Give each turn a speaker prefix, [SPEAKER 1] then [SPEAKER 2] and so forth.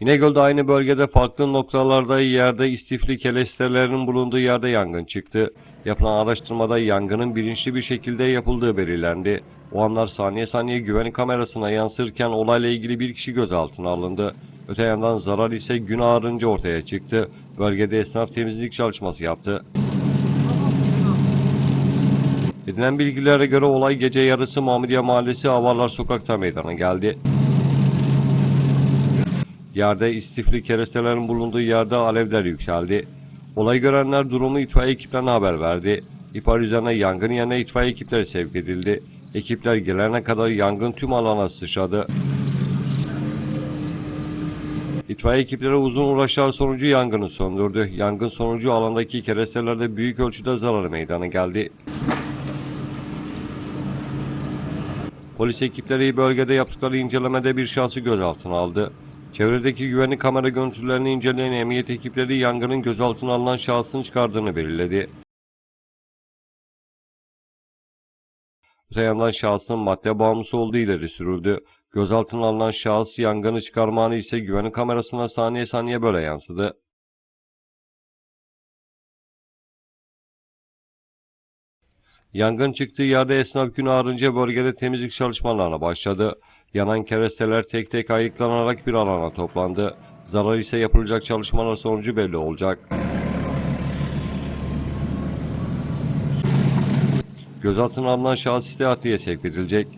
[SPEAKER 1] İnegöl'de aynı bölgede farklı noktalarda yerde istifli kelestelerinin bulunduğu yerde yangın çıktı. Yapılan araştırmada yangının bilinçli bir şekilde yapıldığı belirlendi. O anlar saniye saniye güvenlik kamerasına yansırken olayla ilgili bir kişi gözaltına alındı. Öte yandan zarar ise gün ağarınca ortaya çıktı. Bölgede esnaf temizlik çalışması yaptı. Edinen bilgilere göre olay gece yarısı Mahmudiye Mahallesi Avarlar Sokak'ta meydana geldi. Yerde istifli kerestelerin bulunduğu yerde alevler yükseldi. Olay görenler durumu itfaiye ekiplerine haber verdi. İhbar üzerine yangın yerine itfaiye ekipleri sevk edildi. Ekipler gelene kadar yangın tüm alana sıçradı. İtfaiye ekipleri uzun uğraşlar sonucu yangını söndürdü. Yangın sonucu alandaki kerestelerde büyük ölçüde zarar meydana geldi. Polis ekipleri bölgede yaptıkları incelemede bir şahsı gözaltına aldı. Çevredeki güvenlik kamera görüntülerini inceleyen emniyet ekipleri yangının gözaltına alınan şahsın çıkardığını belirledi. Öte yandan şahsın madde bağımlısı olduğu ileri sürüldü. Gözaltına alınan şahıs yangını çıkarma anı ise güvenlik kamerasına saniye saniye böyle yansıdı. Yangın çıktığı yerde esnaf gün ağarınca bölgede temizlik çalışmalarına başladı. Yanan keresteler tek tek ayıklanarak bir alana toplandı. Zarar ise yapılacak çalışmalar sonucu belli olacak. Gözaltına alınan şahıs ise adliye sevk edilecek.